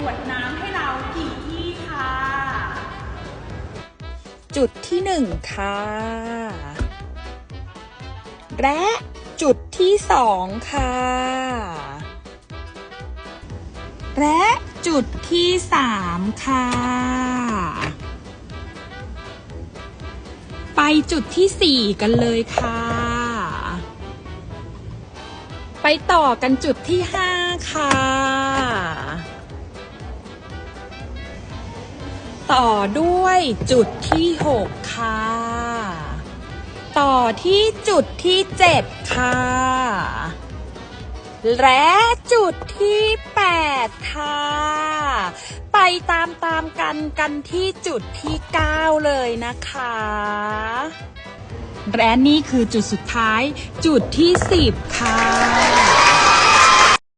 ขวดน้ำให้เรากี่ที่ค่ะ จุดที่หนึ่งค่ะ และจุดที่สองค่ะ และจุดที่สามค่ะ ไปจุดที่สี่กันเลยค่ะ ไปต่อกันจุดที่ห้าค่ะ ต่อด้วยจุดที่หกค่ะ ต่อที่จุดที่เจ็ดค่ะ และจุดที่แปดค่ะ ไปตามตามกันกันที่จุดที่เก้าเลยนะคะและนี่คือจุดสุดท้ายจุดที่สิบค่ะ